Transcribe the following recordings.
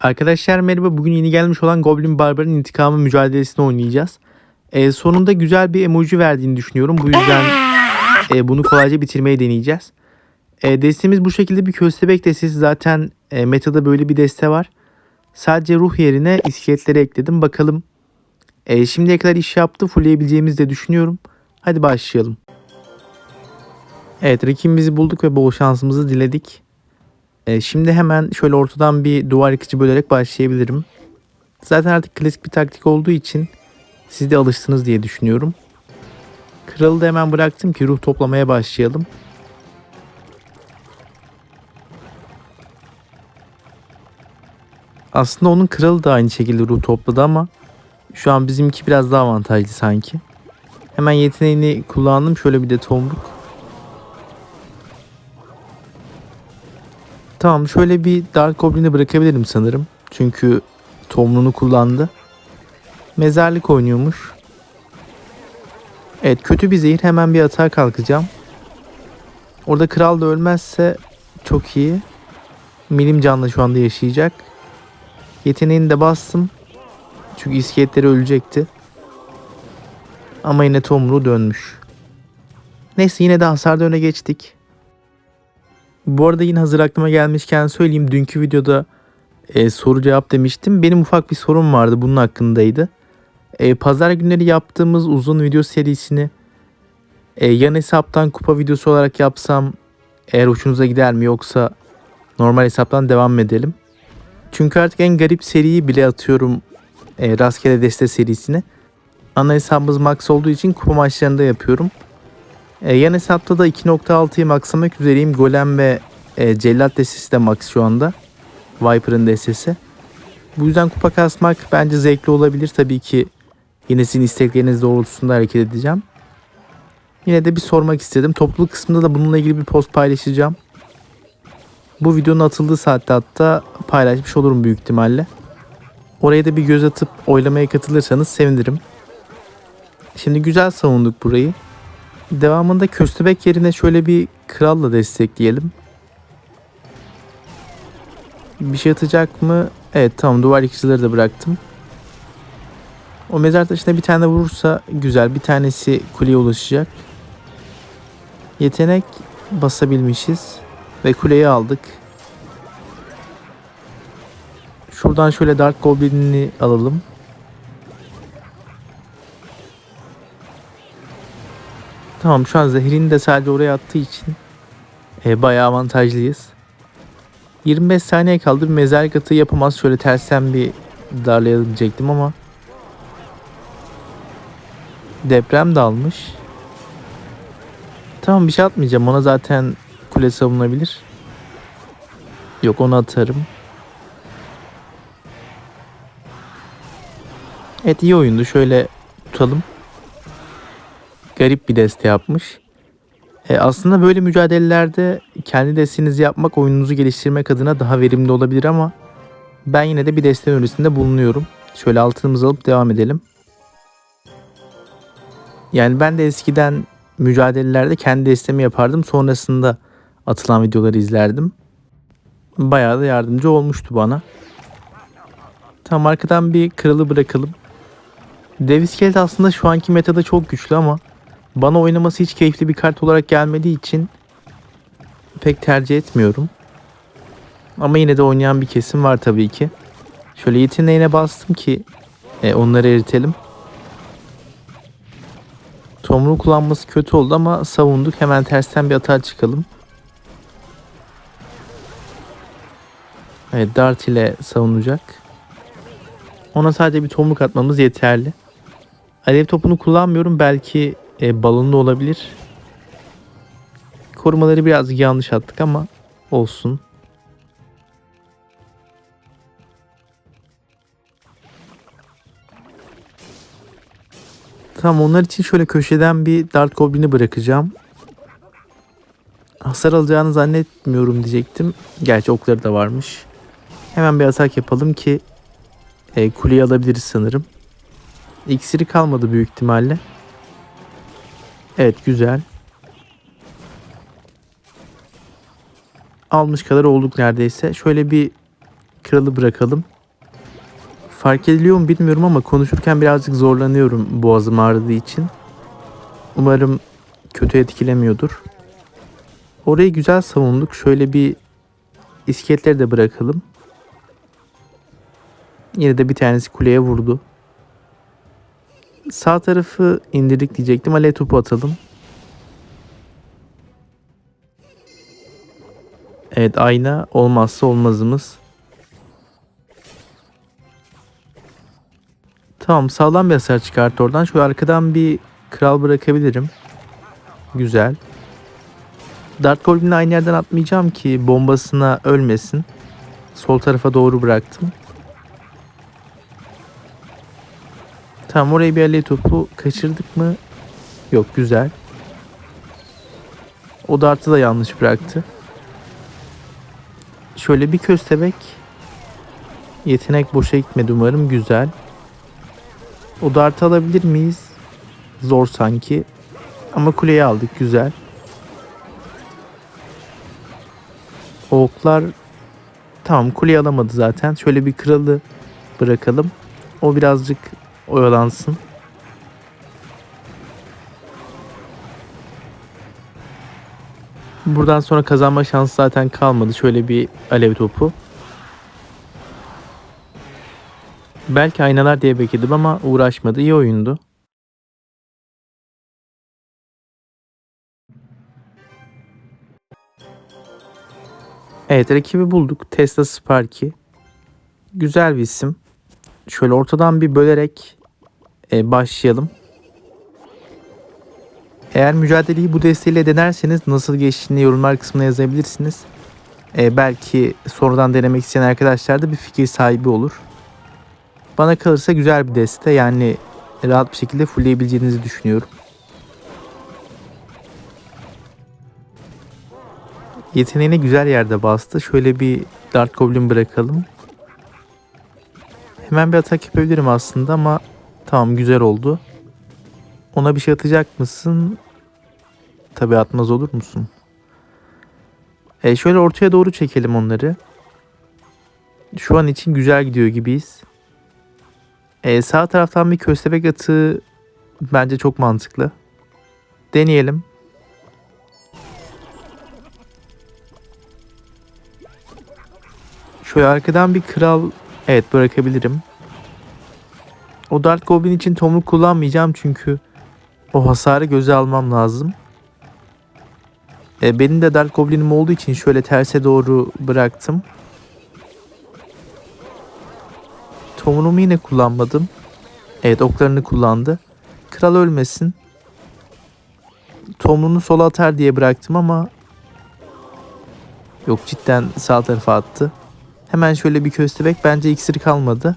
Arkadaşlar merhaba. Bugün yeni gelmiş olan Goblin Barbar'ın intikamı mücadelesini oynayacağız. Ee, sonunda güzel bir emoji verdiğini düşünüyorum. Bu yüzden e, bunu kolayca bitirmeyi deneyeceğiz. E, destemiz bu şekilde bir köstebek destesi. Zaten e, metada böyle bir deste var. Sadece ruh yerine iskeletleri ekledim. Bakalım e, şimdiye kadar iş yaptı. Fullleyebileceğimizi de düşünüyorum. Hadi başlayalım. Evet rakibimizi bulduk ve bol şansımızı diledik. E, şimdi hemen şöyle ortadan bir duvar yıkıcı bölerek başlayabilirim. Zaten artık klasik bir taktik olduğu için siz de alıştınız diye düşünüyorum. Kralı da hemen bıraktım ki ruh toplamaya başlayalım. Aslında onun kralı da aynı şekilde ruh topladı ama şu an bizimki biraz daha avantajlı sanki. Hemen yeteneğini kullandım. Şöyle bir de tomruk. Tamam şöyle bir Dark Goblin'i bırakabilirim sanırım. Çünkü tomrunu kullandı. Mezarlık oynuyormuş. Evet kötü bir zehir hemen bir atağa kalkacağım. Orada kral da ölmezse çok iyi. Milim canla şu anda yaşayacak. Yeteneğini de bastım. Çünkü iskeletleri ölecekti. Ama yine tomruğu dönmüş. Neyse yine de hasarda öne geçtik. Bu arada yine hazır aklıma gelmişken söyleyeyim. Dünkü videoda e, soru cevap demiştim. Benim ufak bir sorum vardı bunun hakkındaydı. E, Pazar günleri yaptığımız uzun video serisini e, yan hesaptan kupa videosu olarak yapsam eğer hoşunuza gider mi yoksa normal hesaptan devam mı edelim? Çünkü artık en garip seriyi bile atıyorum e, rastgele deste serisini. Ana hesabımız max olduğu için kupa maçlarında yapıyorum. E, yan hesapta da 2.6'yı maksamak üzereyim. Golem ve e, Cellat destesi de max şu anda. Viper'ın destesi. Bu yüzden kupa kasmak bence zevkli olabilir. Tabii ki yine sizin istekleriniz doğrultusunda hareket edeceğim. Yine de bir sormak istedim. Topluluk kısmında da bununla ilgili bir post paylaşacağım. Bu videonun atıldığı saatte hatta paylaşmış olurum büyük ihtimalle. Oraya da bir göz atıp oylamaya katılırsanız sevinirim. Şimdi güzel savunduk burayı. Devamında köstebek yerine şöyle bir kralla destekleyelim. Bir şey atacak mı? Evet tamam duvar yıkıcıları da bıraktım. O mezar taşına bir tane vurursa güzel. Bir tanesi kuleye ulaşacak. Yetenek basabilmişiz. Ve kuleyi aldık. Şuradan şöyle Dark Goblin'i alalım. Tamam şu an zehrini de sadece oraya attığı için e, bayağı avantajlıyız. 25 saniye kaldı. Bir mezarlık atı yapamaz. Şöyle tersten bir darlayalım diyecektim ama deprem de almış. Tamam bir şey atmayacağım. Ona zaten kule savunabilir. Yok onu atarım. Evet iyi oyundu. Şöyle tutalım. Garip bir deste yapmış. E, aslında böyle mücadelelerde kendi destenizi yapmak oyununuzu geliştirmek adına daha verimli olabilir ama ben yine de bir deste önerisinde bulunuyorum. Şöyle altınımızı alıp devam edelim. Yani ben de eskiden mücadelelerde kendi destemi yapardım. Sonrasında atılan videoları izlerdim. Bayağı da yardımcı olmuştu bana. Tam arkadan bir kralı bırakalım. Dev iskelet aslında şu anki metada çok güçlü ama bana oynaması hiç keyifli bir kart olarak gelmediği için pek tercih etmiyorum. Ama yine de oynayan bir kesim var tabii ki. Şöyle yeteneğine bastım ki e, onları eritelim. Tomruğu kullanması kötü oldu ama savunduk. Hemen tersten bir atağa çıkalım. Evet Dart ile savunacak. Ona sadece bir tomruk atmamız yeterli. Alev topunu kullanmıyorum. Belki e, balonlu olabilir. Korumaları biraz yanlış attık ama olsun. Tamam onlar için şöyle köşeden bir Dart Goblin'i bırakacağım. Hasar alacağını zannetmiyorum diyecektim. Gerçi okları da varmış. Hemen bir atak yapalım ki e, kuleyi alabiliriz sanırım. İksiri kalmadı büyük ihtimalle. Evet güzel. Almış kadar olduk neredeyse. Şöyle bir kralı bırakalım. Fark ediliyor mu bilmiyorum ama konuşurken birazcık zorlanıyorum boğazım ağrıdığı için. Umarım kötü etkilemiyordur. Orayı güzel savunduk. Şöyle bir iskeletleri de bırakalım. Yine de bir tanesi kuleye vurdu. Sağ tarafı indirdik diyecektim. Alev topu atalım. Evet ayna olmazsa olmazımız. Tamam sağlam bir hasar çıkarttı oradan. Şu arkadan bir kral bırakabilirim. Güzel. Dart Goblin'i aynı yerden atmayacağım ki bombasına ölmesin. Sol tarafa doğru bıraktım. Tamam oraya bir alev topu kaçırdık mı? Yok güzel. O dartı da yanlış bıraktı. Şöyle bir köstebek. Yetenek boşa gitmedi umarım. Güzel. O dartı alabilir miyiz? Zor sanki. Ama kuleyi aldık. Güzel. O oklar tamam kuleyi alamadı zaten. Şöyle bir kralı bırakalım. O birazcık oyalansın. Buradan sonra kazanma şansı zaten kalmadı. Şöyle bir alev topu. Belki aynalar diye bekledim ama uğraşmadı. İyi oyundu. Evet rakibi bulduk. Tesla Sparky. Güzel bir isim. Şöyle ortadan bir bölerek e, başlayalım. Eğer mücadeleyi bu desteğiyle denerseniz nasıl geçtiğini yorumlar kısmına yazabilirsiniz. E, belki sonradan denemek isteyen arkadaşlar da bir fikir sahibi olur. Bana kalırsa güzel bir deste yani rahat bir şekilde fullleyebileceğinizi düşünüyorum. Yeteneğine güzel yerde bastı. Şöyle bir Dart Goblin bırakalım. Hemen bir atak yapabilirim aslında ama tamam güzel oldu. Ona bir şey atacak mısın? Tabi atmaz olur musun? E şöyle ortaya doğru çekelim onları. Şu an için güzel gidiyor gibiyiz. E, sağ taraftan bir köstebek atığı bence çok mantıklı. Deneyelim. Şöyle arkadan bir kral evet bırakabilirim. O Dart Goblin için tomruk kullanmayacağım çünkü o hasarı göze almam lazım. E, benim de Dark Goblin'im olduğu için şöyle terse doğru bıraktım. Tomunumu yine kullanmadım. Evet oklarını kullandı. Kral ölmesin. Tomrunu sola atar diye bıraktım ama yok cidden sağ tarafa attı. Hemen şöyle bir köstebek bence iksir kalmadı.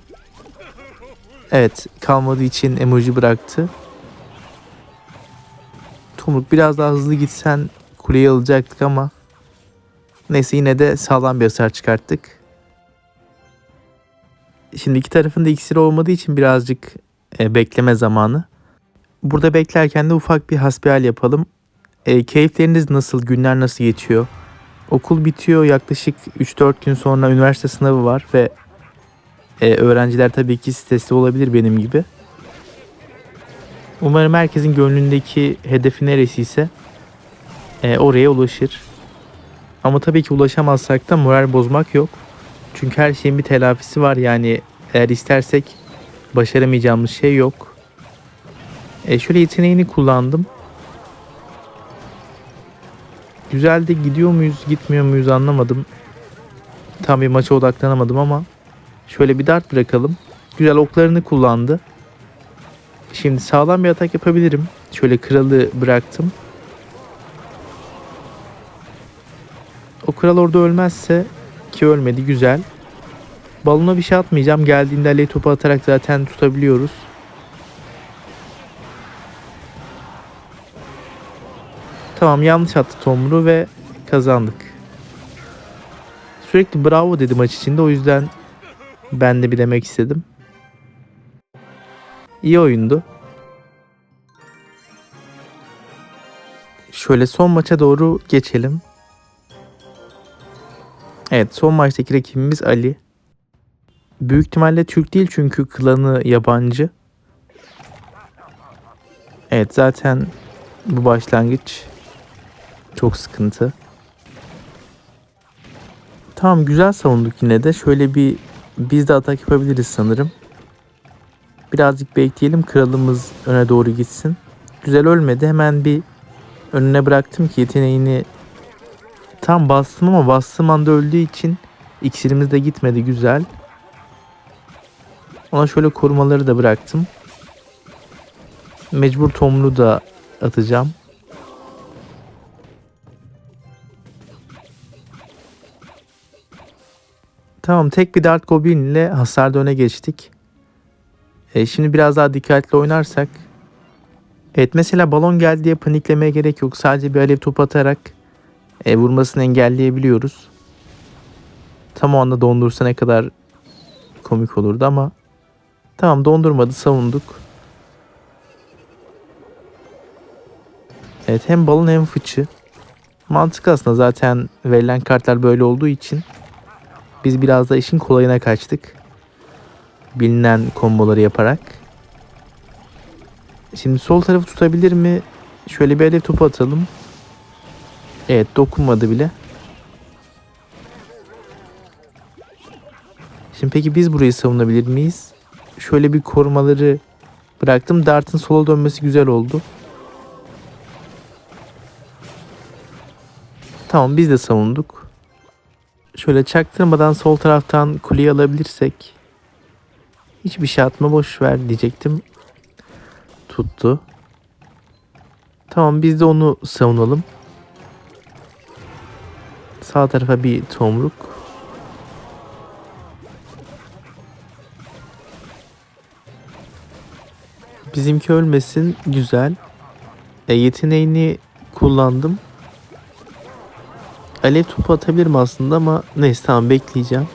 Evet kalmadığı için emoji bıraktı. Tomruk biraz daha hızlı gitsen kuleyi alacaktık ama neyse yine de sağlam bir hasar çıkarttık. Şimdi iki tarafın da iksiri olmadığı için birazcık e, bekleme zamanı. Burada beklerken de ufak bir hasbihal yapalım. E, keyifleriniz nasıl? Günler nasıl geçiyor? Okul bitiyor. Yaklaşık 3-4 gün sonra üniversite sınavı var ve e, öğrenciler tabii ki stresli olabilir benim gibi. Umarım herkesin gönlündeki hedefi neresiyse e, oraya ulaşır. Ama tabii ki ulaşamazsak da moral bozmak yok. Çünkü her şeyin bir telafisi var yani eğer istersek başaramayacağımız şey yok. E şöyle yeteneğini kullandım. Güzel de gidiyor muyuz gitmiyor muyuz anlamadım. Tam bir maça odaklanamadım ama şöyle bir dart bırakalım. Güzel oklarını kullandı. Şimdi sağlam bir atak yapabilirim. Şöyle kralı bıraktım. O kral orada ölmezse ki ölmedi güzel. Balona bir şey atmayacağım. Geldiğinde alev topu atarak zaten tutabiliyoruz. Tamam yanlış attı Tomru ve kazandık. Sürekli bravo dedi maç içinde o yüzden ben de bir demek istedim. İyi oyundu. Şöyle son maça doğru geçelim. Evet son maçtaki rakibimiz Ali. Büyük ihtimalle Türk değil çünkü klanı yabancı. Evet zaten bu başlangıç çok sıkıntı. Tamam güzel savunduk yine de. Şöyle bir biz de atak yapabiliriz sanırım. Birazcık bekleyelim kralımız öne doğru gitsin. Güzel ölmedi. Hemen bir önüne bıraktım ki yeteneğini tam bastım ama bastığım anda öldüğü için iksirimiz de gitmedi güzel. Ona şöyle korumaları da bıraktım. Mecbur tomru da atacağım. Tamam tek bir Dart Goblin ile hasarda öne geçtik. E, şimdi biraz daha dikkatli oynarsak. Evet mesela balon geldi diye paniklemeye gerek yok. Sadece bir alev topu atarak e, vurmasını engelleyebiliyoruz. Tam o anda dondursa ne kadar komik olurdu ama tamam dondurmadı savunduk. Evet hem balon hem fıçı. Mantık aslında zaten verilen kartlar böyle olduğu için biz biraz da işin kolayına kaçtık. Bilinen komboları yaparak. Şimdi sol tarafı tutabilir mi? Şöyle bir alev topu atalım. Evet dokunmadı bile. Şimdi peki biz burayı savunabilir miyiz? Şöyle bir korumaları bıraktım. Dart'ın sola dönmesi güzel oldu. Tamam biz de savunduk. Şöyle çaktırmadan sol taraftan kuleyi alabilirsek. Hiçbir şey atma boş ver diyecektim. Tuttu. Tamam biz de onu savunalım. Sağ tarafa bir tomruk. Bizimki ölmesin. Güzel. E, yeteneğini kullandım. Alev topu atabilirim aslında ama neyse tamam bekleyeceğim.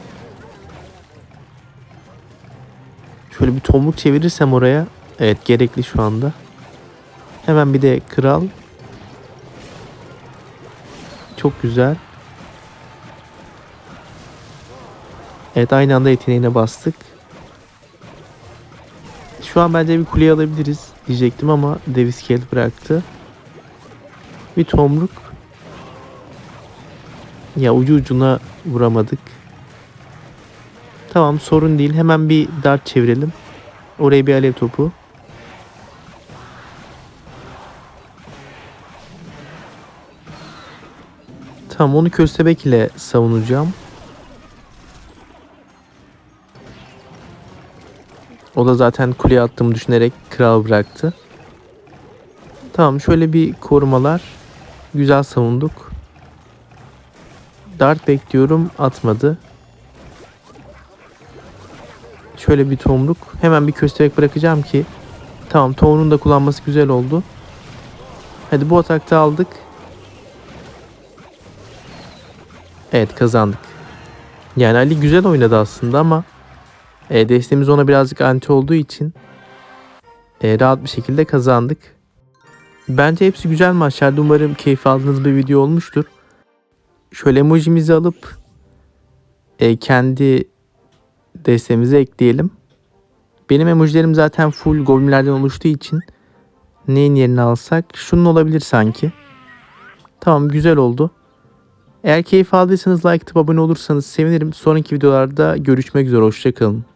Şöyle bir tomruk çevirirsem oraya. Evet gerekli şu anda. Hemen bir de kral. Çok güzel. Evet aynı anda yeteneğine bastık. Şu an bence bir kuleye alabiliriz diyecektim ama Davis Kell bıraktı. Bir tomruk. Ya ucu ucuna vuramadık. Tamam sorun değil. Hemen bir dart çevirelim. Oraya bir alev topu. Tamam onu köstebek ile savunacağım. O da zaten kuleye attığımı düşünerek kral bıraktı. Tamam şöyle bir korumalar. Güzel savunduk. Dart bekliyorum atmadı. Şöyle bir tomruk. Hemen bir köstebek bırakacağım ki. Tamam tomruğun da kullanması güzel oldu. Hadi bu atakta aldık. Evet kazandık. Yani Ali güzel oynadı aslında ama e, desteğimiz ona birazcık anti olduğu için e, rahat bir şekilde kazandık. Bence hepsi güzel maçlardı. Umarım keyif aldığınız bir video olmuştur. Şöyle emojimizi alıp e, kendi desteğimize ekleyelim. Benim emojilerim zaten full goblinlerden oluştuğu için neyin yerini alsak şunun olabilir sanki. Tamam güzel oldu. Eğer keyif aldıysanız like atıp abone olursanız sevinirim. Sonraki videolarda görüşmek üzere. Hoşçakalın.